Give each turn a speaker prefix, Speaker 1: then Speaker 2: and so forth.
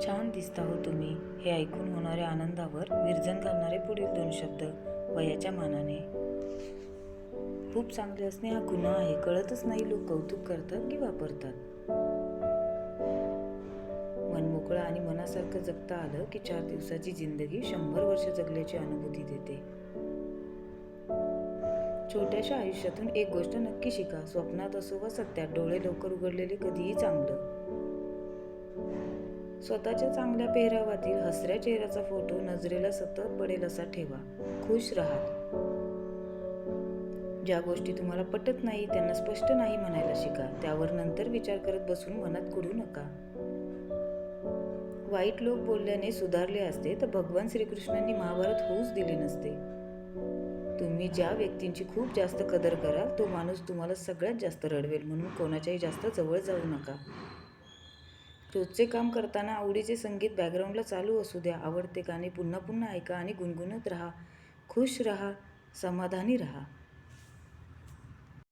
Speaker 1: छान दिसता हो तुम्ही. हे ऐकून होणाऱ्या आनंदावर विरजन घालणारे पुढील दोन शब्द वयाच्या मानाने. खूप चांगले असणे हा गुन्हा आहे. कळतच नाही लोक कौतुक करतात की वापरतात. मन मोकळं आणि मनासारखं जगता आलं की चार दिवसाची जिंदगी शंभर वर्ष जगल्याची अनुभूती देते. छोट्याशा आयुष्यातून एक गोष्ट नक्की शिका. स्वप्नात असो वा सत्यात डोळे लवकर उघडलेले कधीही चांगलं. स्वतःच्या चांगल्या पेहरावातील हसऱ्या चेहऱ्याचा फोटो नजरेला सतत पडेल असा ठेवा. खुश राहा. ज्या गोष्टी तुम्हाला पटत नाही त्यांना स्पष्ट नाही म्हणायला शिका. त्यावर नंतर विचार करत बसून मनात कुडू नका. वाईट लोक बोलल्याने सुधारले असते तर भगवान श्रीकृष्णांनी महाभारत होऊच दिले नसते. तुम्ही ज्या व्यक्तींची खूप जास्त कदर कराल तो माणूस तुम्हाला सगळ्यात जास्त रडवेल म्हणून कोणाच्याही जास्त जवळ जाऊ नका. रोजचे काम करताना आवडीचे संगीत बॅकग्राऊंडला चालू असू द्या. आवडते गाणे पुन्हा पुन्हा ऐका आणि गुणगुणत राहा. खुश राहा. समाधानी राहा.